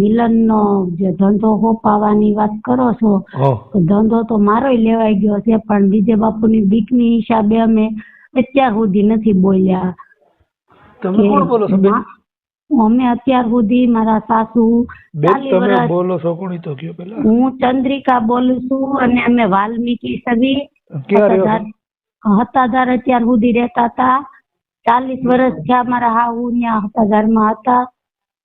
મિલનનો જે ધંધો હોપાવાની વાત કરો છો તો ધંધો તો મારોય લેવાઈ ગયો છે પણ વિજય બાપુની બીકની હિસાબે અમે અત્યાર સુધી નથી બોલ્યા. તમે કોણ બોલો છો અમે અત્યાર સુધી મારા સાસુ તમે બોલો છો કોણ તો કયો પેલા? હું ચંદ્રિકા બોલું છું અને અમે વાલ્મીકી? હતાધાર હતાધાર અત્યાર સુધી રહેતા હતા. ચાલીસ વર્ષ થયા મારા હાહુ ત્યાં હતાધારમાં હતા.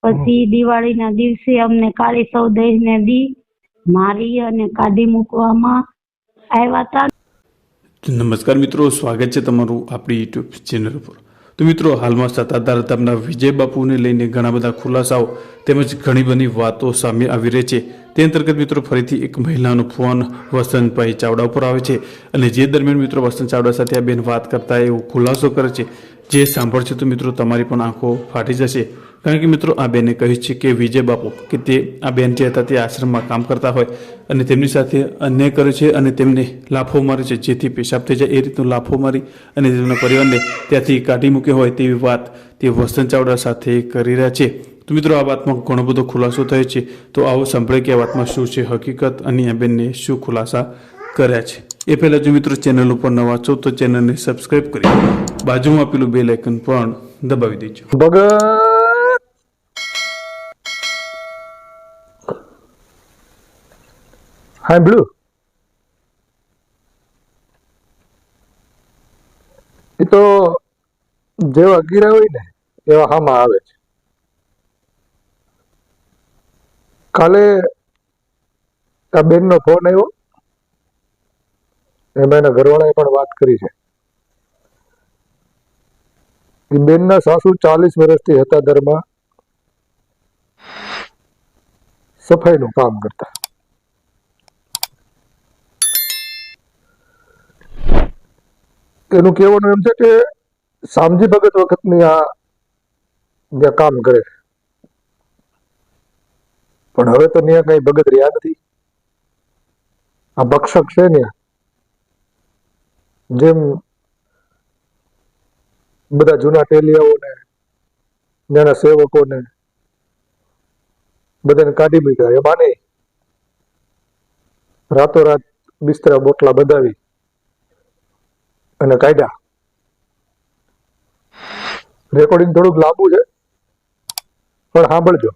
પછી દિવાળીના દિવસે અમને કાળી સૌદઈને દી મારી અને કાઢી મૂકવામાં આવ્યા હતા. નમસ્કાર મિત્રો સ્વાગત છે તમારું આપણી યુટ્યુબ ચેનલ ઉપર. તો મિત્રો હાલમાં સત્તાધાર તેમના વિજય બાપુને લઈને ઘણા બધા ખુલાસાઓ તેમજ ઘણી બધી વાતો સામે આવી રહી છે. તે અંતર્ગત મિત્રો ફરીથી એક મહિલાનો ફોન વસંતભાઈ ચાવડા ઉપર આવે છે અને જે દરમિયાન મિત્રો વસંત ચાવડા સાથે આ બેન વાત કરતા એવો ખુલાસો કરે છે. જે સાંભળશે તો મિત્રો તમારી પણ આંખો ફાટી જશે. કારણ કે મિત્રો, આ બેને કહ્યું છે કે વિજય બાપુ, કે તે આ બેન જે હતા તે આશ્રમમાં કામ કરતા હોય અને તેમની સાથે અન્યાય કરે છે અને તેમને લાફો મારે છે. જેથી પેશાબ થઈ જાય, એ રીતનું લાફો મારી અને તેમના પરિવારને ત્યાંથી કાઢી મૂક્યો હોય તેવી વાત તે વસંત ચાવડા સાથે કરી રહ્યા છે. તો મિત્રો, આ વાતમાં ઘણો બધો ખુલાસો થયો છે. તો આવો સાંભળે કે આ વાતમાં શું છે હકીકત અને આ બેનને શું ખુલાસા કર્યા છે. એ પહેલાં જો મિત્રો ચેનલ ઉપર નવા છો, તો ચેનલને સબસ્ક્રાઈબ કરી બાજુમાં આપેલું બે લાઇકન પણ દબાવી દેજો. ભગત! સાંભળ્યું એ તો જેવા ગીરા હોય ને, એવા હામાં આવે છે. કાલે આ બેનનો ફોન આવ્યો. એમાં એના ઘરવાળાએ પણ વાત કરી છે. એ બેનના સાસુ ચાલીસ વર્ષથી હતા દરમાં સફાઈનું કામ કરતા. એનું કહેવાનું એમ છે કે શામજી ભગત વખતની આ કામ કરે પણ હવે તો ત્યાં કઈ ભગત રહ્યા નથી. આ ભક્ષક છે ને, જેમ બધા જૂના ટેલિયાઓને નાના સેવકોને બધાને કાઢી મૂક્યા. એમાં નહીં. રાતોરાત બિસ્તરા બોટલા બધાવી. અને કાઢ્યા રેકોર્ડિંગ થોડુંક લાંબુ છે, પણ સાંભળજો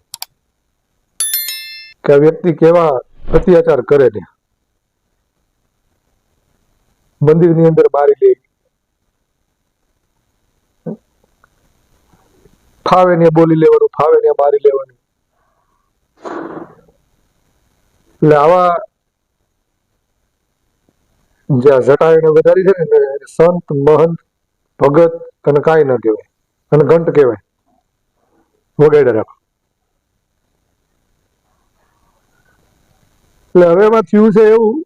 કે આ વ્યક્તિ કેવા અત્યાચાર કરે ને મંદિરની અંદર મારી લે ફાવે ને બોલી લેવાનું, ફાવે ને મારી લેવાનું. એટલે આવા જ્યાં જટાયુને વધારી છે ને સંત, મહંત, ભગત અને કાંઈ ન કહેવાય. અને ઘંટ કહેવાય. વગેરે રાખો. એટલે હવે એમાં થયું છે એવું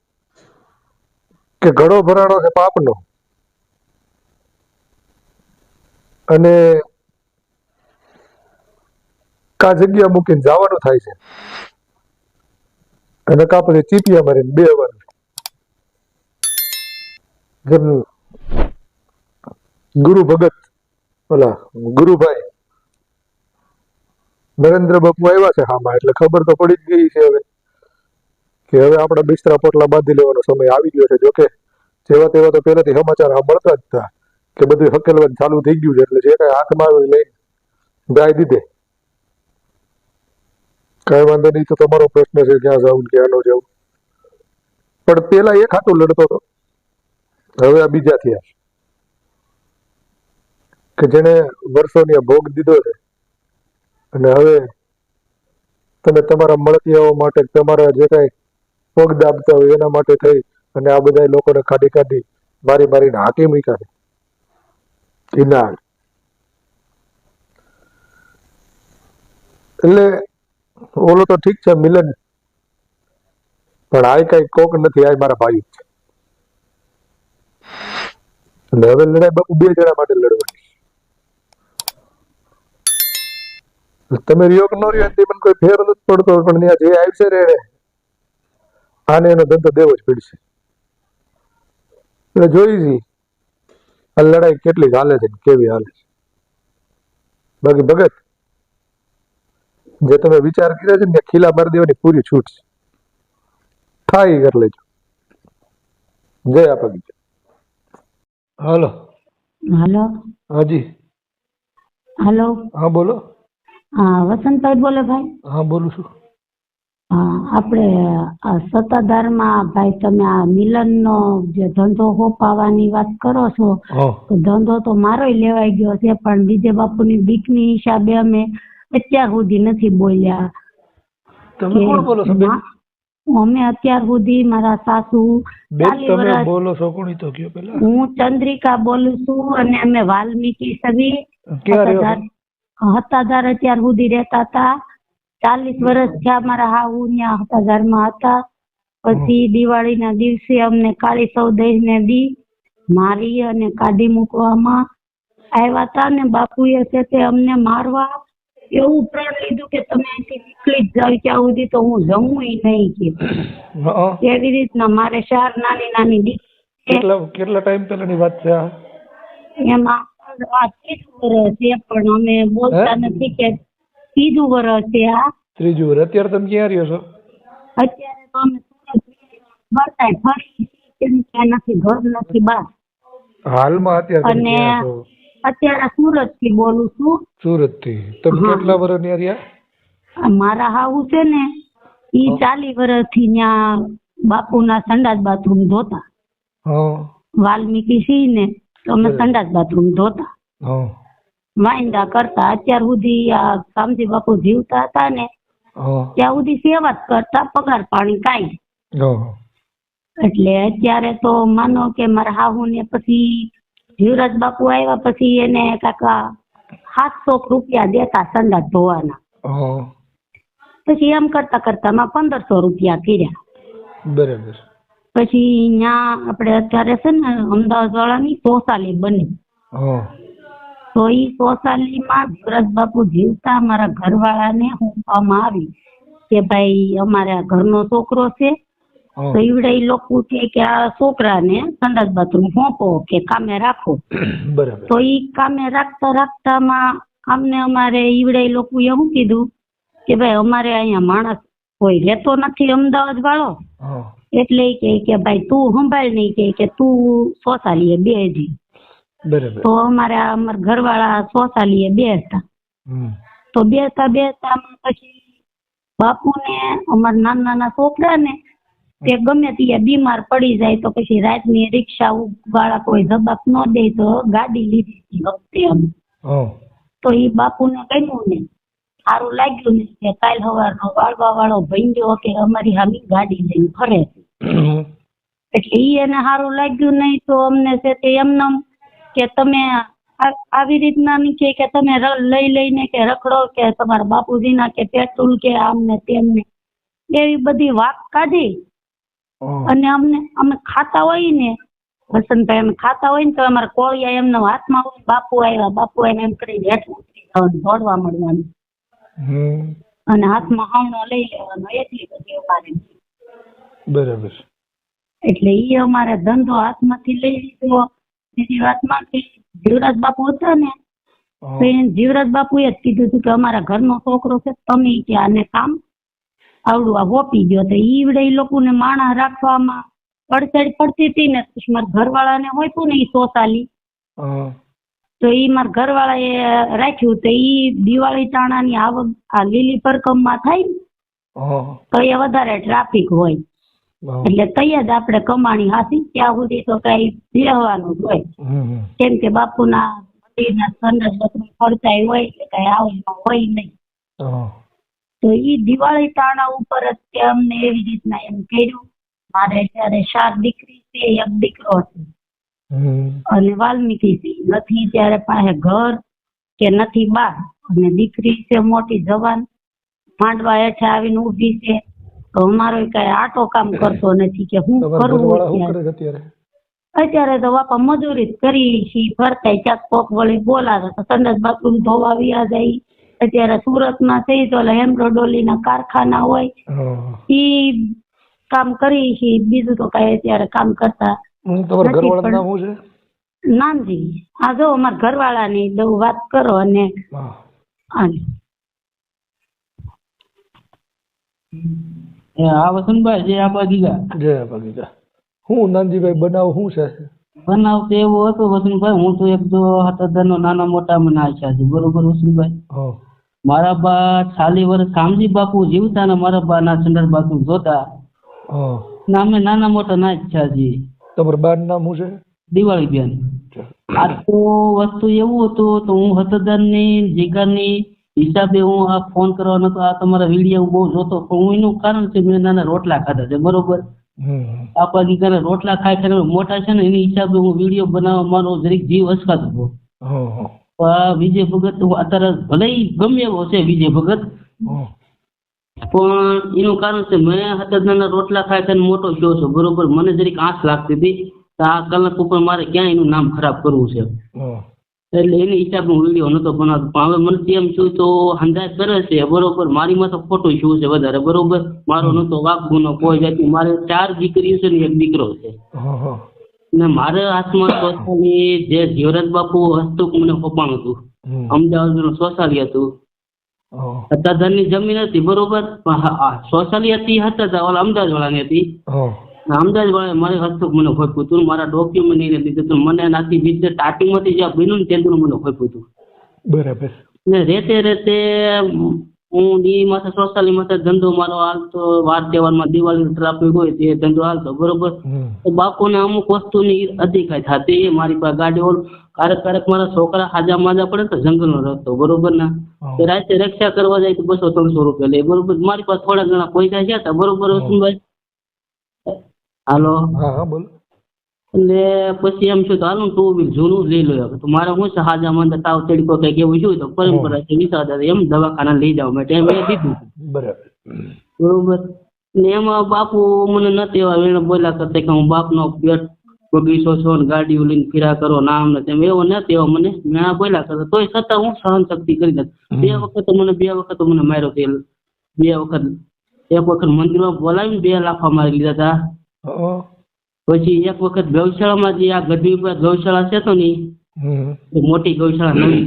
કે ઘડો ભરાણો છે પાપનો. અને કા જગ્યા મૂકીને જવાનું થાય છે. અને કા પછી ચીપિયા મારીને બે વાર ગુરુ ભગત, ઓલા ગુરુભાઈ નરેન્દ્ર બાપુ આવ્યા છે હામાં, એટલે ખબર તો પડી જ ગઈ છે હવે. કે હવે આપણા બિસ્તરા પોટલા બાંધી લેવાનો સમય આવી ગયો છે. જોકે જેવા તેવા તો પહેલાથી સમાચાર મળતા જ હતા કે બધું હકેલવાનું ચાલુ થઈ ગયું છે, એટલે જે કઈ હાથમાં આવે લઈને ગાય દીધે. કઈ વાંધો નહીં તો તમારો પ્રશ્ન છે, ક્યાં જવું ક્યાં ન જવું પણ પેલા એક હાથું લડતો હતો. હવે આ બીજા થયા કે જેને વર્ષોની ભોગ દીધો છે. અને હવે તમે તમારા મળતિયાઓ માટે તમારા જે કઈ પગ દાબતા હોય એના માટે થઈ અને આ બધા લોકોને કાઢી કાઢી મારી મારીને હાકી મૂક્યા છે. એટલે ઓલો તો ઠીક છે મિલન. પણ આ કઈ કોક નથી આ મારા ભાઈ છે. એટલે હવે લડાઈ બાપુ બે જણા માટે લડવાની. તમે રિયોગ નો રહ્યો તે પણ કોઈ ફેર નથી પડતો, પણ ત્યાં જે આવશે રે આને એનો ધંધો દેવો જ પડશે. એટલે જોઈ જી, આ લડાઈ કેટલી હાલે છે કેવી હાલે છે. બાકી ભગત, જે તમે વિચાર કર્યા છે ને ખીલા મારી દેવાની પૂરી છૂટ છે. થાય કરી લેજો. જય આપા બીજા હાલો. હાલો. હાજી. હાલો. હા બોલો. હા વસંતભાઈ બોલો ભાઈ. હા બોલું છું. આપણે આ સત્તાધારમાં ભાઈ તમે આ મિલનનો જે ધંધો હોપાવાની વાત કરો છો તો ધંધો તો મારોય લેવાઈ ગયો છે પણ ડીજે બાપુની બીકની હિસાબે અમે અત્યાર સુધી નથી બોલ્યા. તમે કોણ બોલો છો અમે અત્યાર સુધી મારા સાસુ બેન તમે બોલો છો તો કયો પેલા? હું ચંદ્રિકા બોલું છું અને અમે વાલ્મીકી સવી હતાધાર હતાધાર અત્યાર સુધી રહેતા હતા. ચાલીસ વર્ષ થયા મારા હાઉ ત્યાં હતાધારમાં હતા. પછી દિવાળીના દિવસે અમને કાળી સૌદય ને દી મારી અને કાઢી મૂકવામાં આવ્યા હતા ને બાપુએ છે તે અમને મારવા એવું પ્રણ લીધું કે તમે અહીંથી નીકળી જ જાવ ત્યાં સુધી તો હું જમું નહીં કે એવી રીતના મારે ચાર નાની નાની દીકરી કેટલા કેટલા ટાઈમ પહેલાની વાત છે આ? એમાં આ ત્રીજું વર્ષ છે પણ અમે બોલતા નથી કે ત્રીજું વર્ષ છે આ. ત્રીજું વર્ષ અત્યારે તમે ક્યાં રહ્યો છો? અત્યારે તો અમે સુરત ફરી નથી ઘર નથી બહાર. હાલમાં અત્યારે અને અત્યારે સુરતથી બોલું છું. સુરતથી તમે કેટલા વર્ષ ત્યાં રહ્યા મારા હાઉ છે ને ઈ ચાલી વર્ષથી ત્યાં બાપુના સંડાસ બાથરૂમ ધોતા. વાલ્મીકી સિંહ ને તો અમે સંડાસ બાથરૂમ ધોતા. વાંદા કરતા. અત્યાર સુધી આ કામજી બાપુ જીવતા હતા ને ત્યાં સુધી સેવા જ કરતા પગાર પાણી કાઈ. એટલે અત્યારે તો માનો કે મારા હાહુ ને પછી જીવરાજ બાપુ આવ્યા પછી એને કાકા સાતસો રૂપિયા દેતા સંડા ધોવાના. પછી એમ કરતા કરતા માં પંદરસો રૂપિયા કર્યા બરાબર. પછી ત્યાં આપણે અત્યારે છે ને અમદાવાદ વાળાની સોસાલી બની. તો ઈ સોસાલીમાં જીવરાજ બાપુ જીવતા મારા ઘરવાળાને હું આવી કે ભાઈ અમારા ઘરનો છોકરો છે તો ઈવડે ઈ લોકો છે કે આ છોકરાને સંડાસ બાથરૂમ સોંપો કે કામે રાખો. બરાબર. તો ઈ કામે રાખતા રાખતામાં અમને અમારે ઈવડે ઈ લોકો એવું કીધું કે ભાઈ અમારે અહીંયા માણસ કોઈ રહેતો નથી અમદાવાદ વાળો. એટલે કે કે ભાઈ તું સંભાળ નહીં કે કે તું સોસાલીએ બેજી બરાબર. તો અમારે અમારા ઘરવાળા સોસાલીએ બેસતા તો બેસતા બેસતા પછી બાપુને અમારા નાના નાના છોકરા ને તે ગમે ત્યાં બીમાર પડી જાય તો પછી રાતની રિક્ષા વાળા કોઈ જવાબ ન દે તો ગાડી લીધી હતી વખતે તો એ બાપુને કહ્યું ને. સારું લાગ્યું ને કે કાલ સવારનો વાળવા વાળો ભાઈ કે અમારી હામી ગાડી લઈને ફરે. એટલે ઈ એને સારું લાગ્યું નહીં તો અમને છે તે એમને કે તમે આવી રીતના નહીં કે તમે લઈ લઈને કે રખડો કે તમારા બાપુજીના કે પેટ્રોલ કે આમને તેમને એવી બધી વાત કાઢી. અને અમને અમે ખાતા હોય ને વસંતભાઈ અમે ખાતા હોય ને તો અમારા કોળિયા એમના હાથમાં હોય બાપુ આવ્યા બાપુ આવ્યા એમ કરીને હેઠ ઉતરી જવાનું દોડવા મળવાનું. અને હાથમાં હાવણો લઈ લેવાનો એટલી બધી અમારે બરાબર. એટલે ઈ અમારે ધંધો હાથમાંથી લઈ લીધો. બીજી વાતમાં કે જીવરાજ બાપુ હતા ને તો જીવરાજ બાપુએ જ કીધું હતું કે અમારા ઘરનો છોકરો છે તમે કે આને કામ આવડું આ વોપી ગયો તો ઈવડે ઈ લોકોને માણા રાખવામાં અડચણ પડતી હતી ને મારા ઘરવાળાને હોય તું ને ઈ સોસાલી. તો ઈ મારા ઘરવાળાએ રાખ્યું તો ઈ દિવાળી ટાણાની આવક આ લીલી પરકમમાં થાય ને તો એ વધારે ટ્રાફિક હોય. એટલે તૈયાર જ આપણે કમાણી હાથી ત્યાં સુધી તો કઈ રહેવાનું જ હોય. કેમ કે બાપુના મંદિરના બધું ફરતા હોય એટલે કઈ આવવાનું હોય નહીં. તો એ દિવાળી તાણા ઉપર જ તે અમને એવી રીતના એમ કર્યું. મારે ત્યારે ચાર દીકરી છે એક દીકરો છે અને વાલ્મીકી છે. નથી ત્યારે પાસે ઘર કે નથી બાર. અને દીકરી છે મોટી જવાન. માંડવા હેઠે આવીને ઊભી છે. તો અમારો કઈ આટો કામ કરતો નથી કે હું કરે છે અત્યારે? તો બાપા મજૂરી કરી છી. ફરતા ક્યાંક કોક વળી બોલાવે તો સંડાસ બાથરૂમ ધોવા વ્યા જાય. અત્યારે સુરતમાં છે તો હેમરોડોલીના કારખાના હોય. ઈ કામ કરી છે બીજું તો કઈ અત્યારે કામ કરતા નાનજી. આ જો અમારા ઘરવાળાની બહુ વાત કરો અને હા. આ વસંતભાઈ જે આપા ગીગા જય હું નાનજીભાઈ બનાવ શું છે? બનાવ તો એવો હતો વસંતભાઈ હું તો એક તો હાથ નો નાના મોટા મને આશા છે. બરોબર વસંતભાઈ? હા. મારા બા ચાલી વર્ષ કામજી બાપુ જીવતા ને મારા બા ના ચંદર બાપુ જોતા ના અમે નાના મોટા ના ઈચ્છા છીએ તમારું બાર નામ શું છે? દિવાળી બેન આ તો વસ્તુ એવું હતું તો હું હતદારની જીગરની હિસાબે હું આ ફોન કરવા હતો. આ તમારા વીડિયો બહુ જોતો પણ હું એનું કારણ છે મેં નાના રોટલા ખાધા છે. બરોબર? આપણા દીકરા રોટલા ખાઈ ખાઈને મોટા છે ને એની હિસાબે હું વીડિયો બનાવવા મારો જરીક જીવ અસકાતો હતો. વિજય ભગત અત્યારે ભલે ગમે એવો છે વિજય ભગત. પણ એનું કારણ છે મેં હતરના રોટલા ખાય છે મોટો થયો છું બરોબર? મને જરીક આંખ લાગતી હતી. તો આ કલાક ઉપર મારે ક્યાં એનું નામ ખરાબ કરવું છે. એટલે એની હિસાબે હું વીડિયો નતો બનાવતો. પણ હવે મને તેમ છું તો અંદાજ કરે છે બરોબર? મારી માં તો ખોટો શું છે વધારે બરોબર? મારો નતો વાક ગુનો કોઈ જાતિ મારે ચાર દીકરીઓ છે ને એક દીકરો છે. ને મારે હાથમાં સોસાલી જે જીવરાજ બાપુ હસ્તુક મને ખોપાણું હતું. અમદાવાદ અમદાવાદનું સોસાલી હતું. સત્તાધારની જમીન હતી બરોબર. સોસાલી હતી હતા ઓલા અમદાવાદ વાળાની હતી અમદાવાદ વાળા મારે હસ્તુક મને ખોપ્યું હતું મારા ડોક્યુમેન્ટ એને દીધું હતું. મને નાથી બીજે સ્ટાર્ટિંગમાંથી જ્યાં બન્યું ને તેનું મને ખોપ્યું હતું. બરાબર. ને રેતે રેતે હું ડી માથે સોસાલી માથે ધંધો મારો હાલતો વાર તહેવારમાં દિવાળી ટ્રાફિક હોય તે ધંધો હાલતો બરોબર. હમ. તો બાપુને અમુક વસ્તુની અધિકાય થતી એ મારી પાસે ગાડી ઓલ ક્યારેક ક્યારેક મારા છોકરા હાજા માજા પડે તો જંગલનો રસ્તો બરોબર ના. તો રાતે રક્ષા કરવા જાય તો બસો ત્રણસો રૂપિયા લે બરોબર? મારી પાસે થોડા ઘણા પૈસા છે તા બરોબર વસુભાઈ હાલો. હા બોલો. એટલે પછી એમ છે તો હાલો ટુ વ્હીલ જૂનું લઈ લો. તો મારે શું છે હાજા માંદા તાવ તડકો કંઈક એવું શું તો પરંપરા છે વિસાતા એમ દવાખાના લઈ જાવ માટે. એમ એ દીધું બરાબર. બરોબર. ને એમાં બાપુ મને નથી એવા એને બોલ્યા કરતા કે હું બાપનો પેટ બગીચો છો ને ગાડીઓ લઈને ફેરા કરો નામ ને તેમ. એવો નથી એવો મને. મેણા બોલ્યા કરતા. તોય છતાં હું સહન શક્તિ કરી દે બે વખત મને બે વખત મને માર્યો તેલ બે વખત. એક વખત મંદિરમાં બોલાવીને બે લાફા મારી લીધા હતા. પછી એક વખત ગૌશાળામાં જે આ ગઢવી પર ગૌશાળા છે તો ની મોટી ગૌશાળા નવી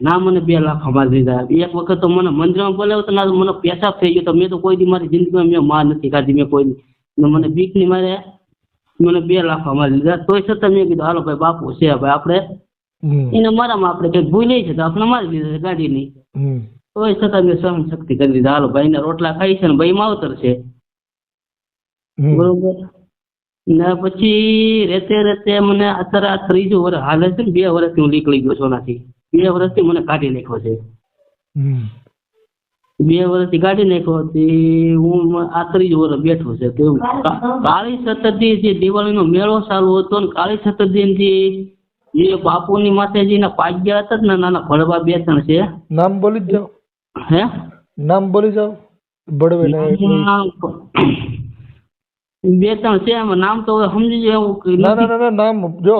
ના મને બે લાખ મારી દીધા. એક વખત તો મને મંદિરમાં બોલાવ્યો તો ના મને પેશાબ થઈ ગયો તો મેં તો કોઈ દી મારી જિંદગીમાં મેં માર નથી ખાધી મેં કોઈ ને મને બીકની મારે મને બે લાખ મારી દીધા. તોય છતાં મેં કીધું હાલો ભાઈ બાપુ છે ભાઈ આપણે. એને મારામાં આપણે કંઈક ભૂલી નહીં છે તો આપણે મારી દીધા છે ગાડીની. ની તોય છતાં મેં સહન શક્તિ કરી દીધા હાલો ભાઈ ને રોટલા ખાઈ છે ને ભાઈ માવતર છે. બરોબર? ને પછી રેતે રેતે મને અત્યારે આ ત્રીજું વર્ષ હાલે છે ને બે વર્ષથી હું નીકળી ગયો છું એનાથી. બે વર્ષથી મને કાઢી નાખ્યો છે. બે વર્ષથી કાઢી નાખ્યો હતી હું આ ત્રીજું વર્ષ બેઠો છે. તો કાળી સતરથી જે દિવાળીનો મેળો ચાલુ હતો ને કાળી સતરથી જે બાપુની માથેજીના પાગ્યા હતા ને નાના ભડવા બે ત્રણ છે. નામ બોલી જાઓ. હે? નામ બોલી જાઓ. બળવે ને બે ત્રણ છે એમાં નામ તો હવે સમજી જાય એવું ના ના ના ના નામ જો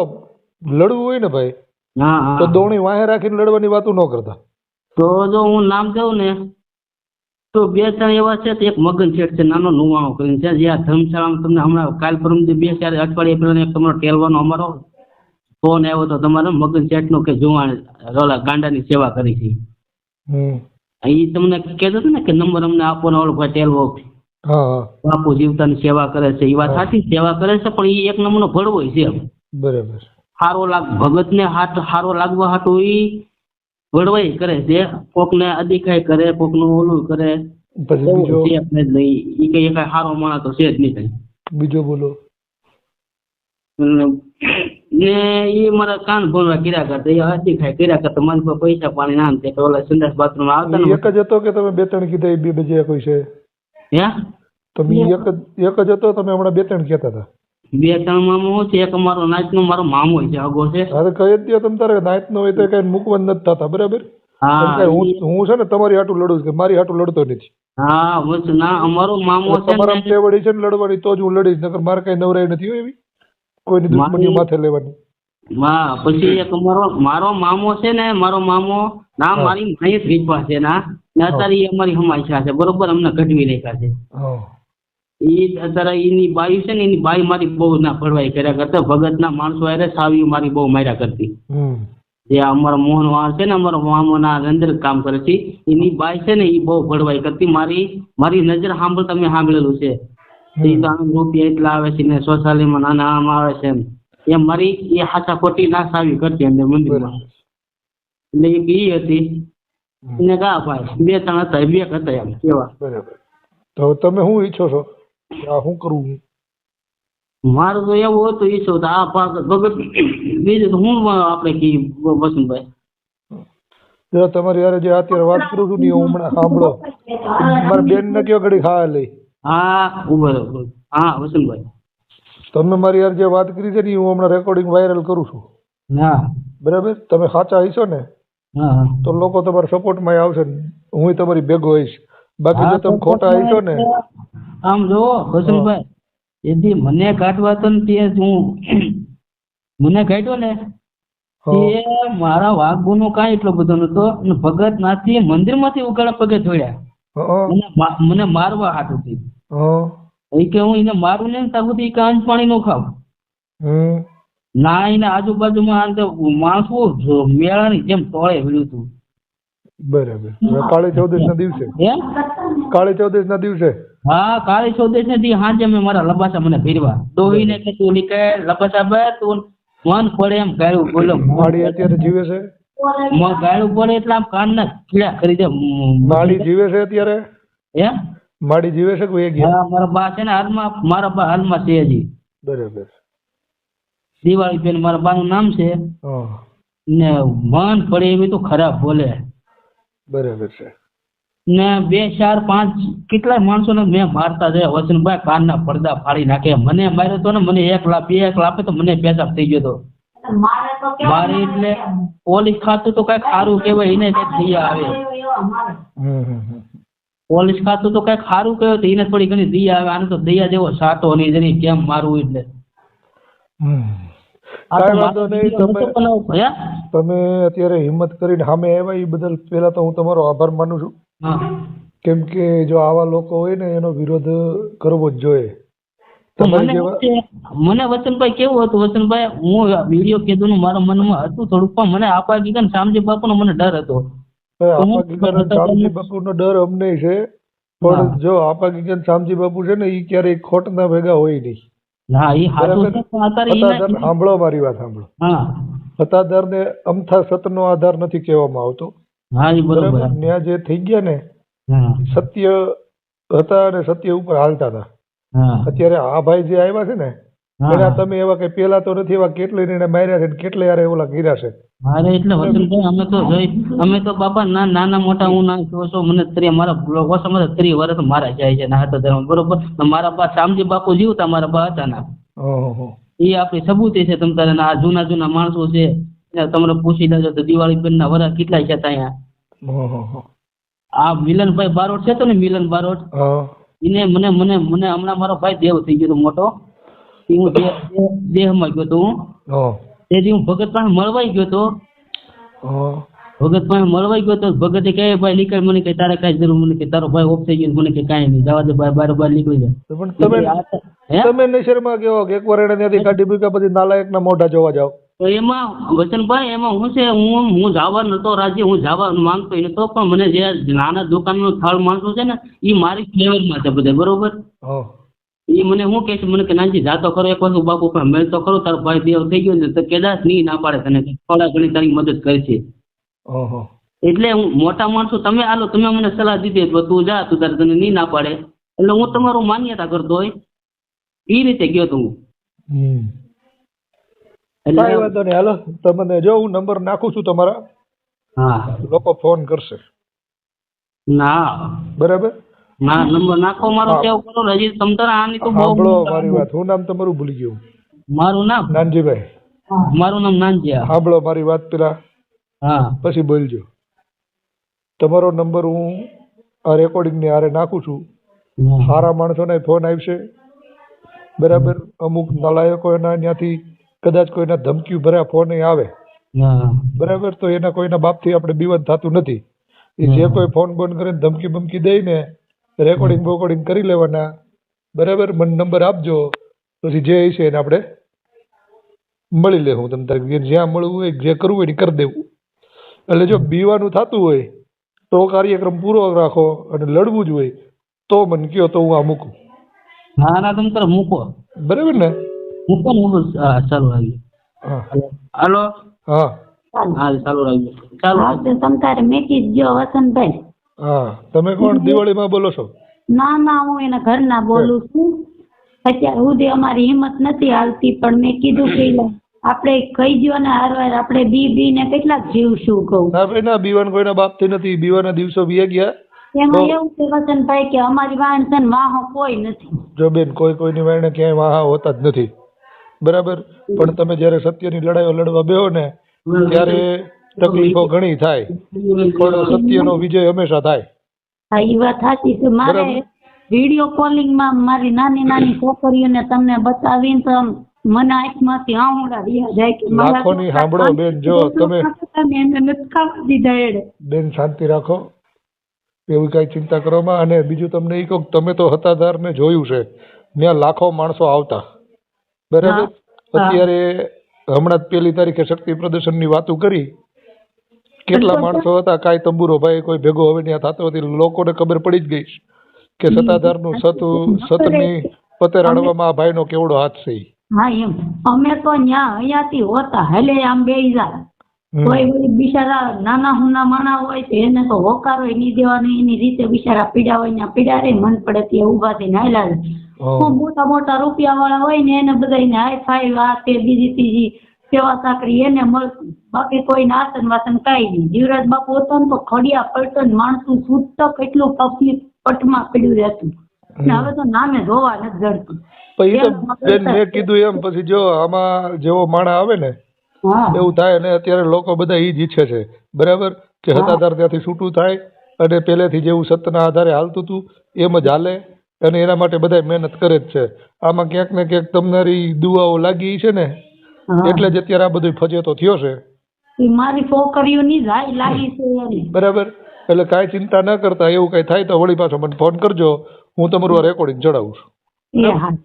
લડવું હોય ને ભાઈ હા હા. તો દોણી વાહે રાખીને લડવાની વાતો ન કરતા. તો જો હું નામ કહું ને તો બે ત્રણ એવા છે એક મગન શેઠ છે નાનો નુવાણો કરીને છે જે આ ધર્મશાળામાં તમને હમણાં કાલ પરમ બે ચાર અઠવાડિયા પહેલા એક તમારો ટેલવાનો અમારો ફોન આવ્યો તો તમારે મગન શેઠનો કે જુવાણ રોલા ગાંડાની સેવા કરી છે. એ તમને કહેતો હતો ને કે નંબર અમને આપો ને ઓલો ટેલવો. બાપુ જીવતાની સેવા કરે છે એ વાત સાચી સેવા કરે છે પણ એ એક નમૂનો ભળવો છે બરાબર. હારો લાગ ભગતને હાથ હારો લાગવા હાટો ઈ વડવાઈ કરે છે. કોકને અધિકાય કરે કોકનું ઓલું કરે. પછી નહીં. ઈ કઈ કઈ હારો માણસ તો છે જ નહીં કઈ. બીજો બોલો. ને એ મારા કાન ભરવા કર્યા કરતા એ કર્યા કરતા મારી પર પૈસા પાણી ના તે ઓલા સંદાસ બાથરૂમ આવતા એક જ હતો કે તમે બે ત્રણ કીધા એ બે બીજા કોઈ છે? હે? તમે એક જ એક જ હતો તમે હમણાં બે ત્રણ કહેતા હતા. બે ત્રણ મામો હું છે એક મારો નાચનો મારો મામો છે આગો છે. અરે કહી દો તમે તારે નાઈટ નો હોય તો કઈ મૂકવા નથી થતા બરાબર? હા હું છે ને તમારી હાટું લડું છું મારી હાટું લડતો નથી. હા બસ ના અમારો મામો છે તમારા ટેવડી છે ને લડવાની તો જ હું લડીશ નકર મારે કઈ નવરાઈ નથી હોય એવી. કોઈની દુશ્મની માથે લેવાની. હા પછી એક મારો મારો મામો છે ને મારો મામો ના મારી જ વિધવા છે ના. ને અત્યારે અમારી હમાયશા છે બરોબર અમને ઘટવી નાખ્યા છે. ઈ અત્યારે એની બાઈ છે ને એની બાઈ મારી બહુ ના ભરવાઈ કર્યા કરતા. ભગતના માણસો હારે સાવી મારી બહુ માર્યા કરતી. જે અમારા મોહન વાળ છે ને અમારા મામાના અંદર કામ કરે છે એની બાઈ છે ને એ બહુ ભડવાઈ કરતી. મારી મારી નજર સાંભળતા મેં સાંભળેલું છે. એ તો આમ રૂપિયા એટલા આવે છે ને શૌચાલયમાં નાના આમ આવે છે એમ. મારી એ હાચા ખોટી ના સાવી કરતી અંદર મંદિરમાં. એટલે એક ઈ હતી. ને કા ભાઈ બે ત્રણ હતા બે હતા એમ કેવા. બરાબર. તો તમે શું ઈચ્છો છો? આ શું કરવું મારું તો એવું હતું ઈચ્છો તો આ પાક ભગત બીજું તો હું આપણે કી વસંતભાઈ જો તમારી યાર જે અત્યારે વાત કરું છું ને હું હમણાં સાંભળો. મારા બેન ને કયો ઘડી ખાવા લઈ હા ઊભો રહો, હા વસંતભાઈ તમે મારી યાર જે વાત કરી છે ને હું હમણાં રેકોર્ડિંગ વાયરલ કરું છું. હા. બરાબર? તમે સાચા હશો ને? હા હા. તો લોકો તમારા સપોર્ટમાં આવશે હું તમારી ભેગો હોઈશ. બાકી જો તમે ખોટા હશો ને આમ જો વસંતભાઈ એથી મને કાઢવા તો ને તે હું. મને કાઢ્યો ને તે મારા વાઘુ નું કઈ એટલો બધો નતો અને ભગત નાથી મંદિરમાંથી ઉગાડા પગે જોડ્યા મને મારવા હાથ હતી એ કે હું એને મારું ને ત્યાં એ કાંચ પાણી નો ખાવ. ના એના આજુબાજુમાં માણસો મેળાની જેમ તોળે વીડ્યું હતું. બરાબર. કાળી ચૌદશ ના દિવસે કાળી ચૌદશ ના દિવસે? હા કાળી ચૌદશ ને દી હાંજે મેં મારા લબાસા મને ફેરવા ડોહીને કે તું નીકળ લબાસા બે તું મન પડે એમ ગાયું. બોલો માડી અત્યારે જીવે છે? ગાળું પડે એટલે આમ કાનના કીડા કરી દે. માડી જીવે છે અત્યારે? એમ? માડી જીવે છે કોઈ ગયા હા મારા બા છે ને હાલમાં મારા બા હાલમાં છે હજી. બરાબર. દિવાળી બેન મારા બાનું નામ છે. ને મન પડે એવી તો ખરાબ બોલે. બરાબર છે. ને બે ચાર પાંચ કેટલાય માણસોને મેં મારતા જાય. વસનભાઈ કાનના પડદા ફાડી નાખે. મને માર્યો તો ને મને એક લાખ બે એક લાખ તો મને પેશાબ થઈ ગયો તો. મારે એટલે પોલીસ ખાતું તો કંઈક સારું કહેવાય એને કંઈક થઈ આવે. હમ હમ હમ. પોલીસ ખાતું તો કંઈક સારું કહેવાય તો એને થોડી ઘણી દયા આવે. આને તો દયા જેવો સાટો નહીં જરી કેમ મારવું એટલે. તમે. અત્યારે હિંમત કરીને સામે આવ્યા એ બદલ પહેલા તો હું તમારો આભાર માનું છું. હા. કેમ કે જો આવા લોકો હોય ને એનો વિરોધ કરવો જ જોઈએ. મને મને વચનભાઈ કેવું હતું? વસંતભાઈ હું વીડિયો કીધું નું મારા મનમાં હતું થોડુંક પણ મને આપા ગીગા ને શામજી બાપુનો મને ડર હતો. શામજી બાપુ બાપુનો ડર અમને છે પણ જો આપા ગીગા શામજી બાપુ છે ને એ ક્યારેય ખોટના ભેગા હોય નહીં. હા એ ના- સાંભળો મારી વાત સાંભળો. હા. સત્તાધારને અમથા સતનો આધાર નથી કહેવામાં આવતો. હા એ બરોબર. ન્યા જે થઈ ગયા ને સત્ય હતા અને સત્ય ઉપર હાલતા હતા. હા. અત્યારે આ ભાઈ જે આવ્યા છે ને પેલા તમે એવા કઈ પેલા તો નથી એવા કેટલી એને માર્યા છે ને કેટલા યારે ઓલા કર્યા છે? અરે એટલે વસંતભાઈ અમે તો જોઈ અમે તો બાપા ના નાના મોટા હું ના છો છો મને ત્રી મારા ઓછા મને ત્રી વર્ષ મારા જાય છે ના હતા બરોબર? મારા બા શામજી બાપુ જીવતા મારા બા હતા ના. ઓહો. એ આપણી સબૂતી છે તમ તારે આ જૂના જૂના માણસો છે તમારે પૂછી લેજો તો દિવાળી બેન ના વરા કેટલા છે ઓહો. આ મિલનભાઈ બારોટ છે તો ને મિલન બારોટ? એને મને મને મને હમણાં મારો ભાઈ દેવ થઈ ગયો મોટો. હું દેહ- માં દેહમાં ગયો તો હું. તેથી હું ભગત પાસે મળવાઈ ગયો તો ભગત પાસે મળવાઈ ગયો તો ભગતે કહે ભાઈ નીકળ. મને કે તારે કાંઈ જરૂર? મને કે તારો ભાઈ ઓફ થઈ ગયો મને કે કાંઈ નહીં. જવા દે ભાઈ બાર બાર નીકળી જાય પણ તમે તમે નશરમાં કેવો કે એકવાર એને ત્યાંથી કાઢી મૂક્યા પછી નાલાયકના મોઢા જોવા જાવ તો એમાં વચનભાઈ એમાં હું છે હું હું જવા નતો રાજી હું જવા માંગતો નતો પણ મને જે નાના દુકાનનો થળ માણસો છે ને એ મારી ફ્લેવરમાં છે બધા બરોબર? એ મને હું કે છે? મને કે નાનજી જાતો કરો એક વસ્તુ બાપુ પણ મેં તો કરો તારો ભાઈ દેવ થઈ ગયો ને તો કેદાસ નહીં ના પાડે તને થોડા ઘણી તારી મદદ કરશે. ઓહો. એટલે હું મોટા માણસો તમે આલો તમે મને સલાહ દીધી તો તું જા તું તારે તને નહીં ના પાડે. એટલે હું તમારું માન્યતા કરતો હોય. એ રીતે ગયો તો હું. કાંઈ વાંધો નહીં હાલો તમને જો હું નંબર નાખું છું તમારા હા. લોકો ફોન કરશે. ના. બરાબર? ના નંબર નાખો મારો. સેવ કરો હજી તમતર આની તો બહુ મારી વાત હું નામ તમારું ભૂલી ગયું. મારું નામ? નાનજીભાઈ. મારું નામ નાનજી સાંભળો મારી વાત પેલા. હા. પછી બોલજો. તમારો નંબર હું આ રેકોર્ડિંગની હારે નાખું છું. સારા માણસોને ફોન આવશે. બરાબર? અમુક નલાયકો એના ત્યાંથી કદાચ કોઈના ધમકી ભર્યા ફોન આવે. બરાબર? તો એના કોઈના બાપથી આપણે બીવન થતું નથી. એ જે કોઈ ફોન બોન કરીને ધમકી બમકી દઈને રેકોર્ડિંગ બોકોર્ડિંગ કરી લેવાના. બરાબર? મને નંબર આપજો. પછી જે છે એને આપણે મળી લે હું તમને જ્યાં મળવું હોય જે કરવું હોય એ કરી દેવું. એટલે જો બીવાનું થતું હોય તો કાર્યક્રમ પૂરો રાખો અને લડવું જ હોય તો મને કયો તો હું આ મૂકું. ના ના તમે તારે મૂકો. બરાબર ને? મૂકો. ને હું ચાલુ રાખજો હલો? હા. હા ચાલુ રાખજો ચાલુ. હા તો તમ તારે મેકી જ ગયો વસંતભાઈ. હા તમે કોણ? દિવાળીમાં બોલો છો? ના ના હું એના ઘરના બોલું છું. અત્યાર સુધી અમારી હિંમત નથી આવતી પણ મેં કીધું કે લે, આપણે કહી દ્યો ને હારવાર આપણે બી બી ને કેટલાક જીવશું કહું? ના ભાઈ ના બીવાન કોઈના બાપથી નથી. બીવાના દિવસો બી ગયા. એમાં એવું છે વસંતભાઈ કે અમારી વાહન છે ને વાહો કોઈ નથી. જો બેન કોઈ કોઈની વાહને ક્યાંય વાહા હોતા જ નથી. બરાબર? પણ તમે જ્યારે સત્યની લડાઈઓ લડવા બેહો ને ત્યારે તકલીફો ઘણી થાય. પણ સત્યનો વિજય હંમેશા થાય. હા એ વાત સાચી છે. મારે. વીડિયો કોલિંગમાં મારી નાની નાની છોકરીઓને તમને બતાવીને તો આમ આંખમાં ત્યાં રહ્યા જાય કે લાખોની સાંભળો બેન, જો તમે- એને નટકાવી દીધા એડે બેન શાંતિ રાખો. એવી કાંઈ ચિંતા કરવામાં અને બીજું તમને એ કહું તમે તો હતાધારને જોયું છે. ત્યાં લાખો માણસો આવતા. બરાબર? હા. હા. અત્યારે હમણાં જ પહેલી તારીખે શક્તિ પ્રદર્શનની વાતો કરી. કેટલા માણસો હતા? કાંઈ તંબુરો ભાઈ કોઈ ભેગો હવે ત્યાં થતો હતી લોકોને ખબર પડી જ ગઈ કે સત્તાધારનું સત સતની પતે રાડવામાં આ ભાઈનો કેવડો હાથ છે. હા એમ. અમે તો ન્યા અહીંયાથી હોતા હેલે આમ બે જા કોઈ બિચારા નાના હુના માણા હોય તો એને તો હોકારો નહીં દેવાનો એની રીતે બિચારા પીડા હોય ને પીડા રે મન પડે ત્યાં ઊભા થઈને હાલ્યા જાય. મોટા મોટા રૂપિયા વાળા હોય ને એને બધાને હાઈ ફાઈ આ તે બીજી ત્રીજી સેવા સાકરી એને મળતું બાકી કોઈ આસન વાસન કાંઈ નહીં. જીવરાજ બાપુ હતો ને તો ખડિયા પલટન માણસું છૂટક એટલું પબ્લિક પટમાં પડ્યું રહેતું. હવે તો નામે જોવા નથી જડતું. પછી તો બેન મેં કીધું એમ પછી જો આમાં જેવો માણા આવે ને એવું થાય ને અત્યારે લોકો બધા ઈ જ ઈચ્છે છે. બરાબર? કે હતાધાર ત્યાંથી છૂટું થાય અને પહેલેથી જેવું સત્યના આધારે હાલતું હતું એમ જ હાલે અને એના માટે બધા મહેનત કરે જ છે. આમાં ક્યાંક ને ક્યાંક તમારી દુઆઓ લાગી છે ને એટલે જ અત્યારે આ બધું ફજેતો થયો છે. મારી છોકરીઓની લાગી છે બરાબર? એટલે કાંઈ ચિંતા ન કરતા એવું કાંઈ થાય તો વળી પાછો મને ફોન કરજો. હું તમારું રેકોર્ડિંગ ચડાવું છું. એ હા.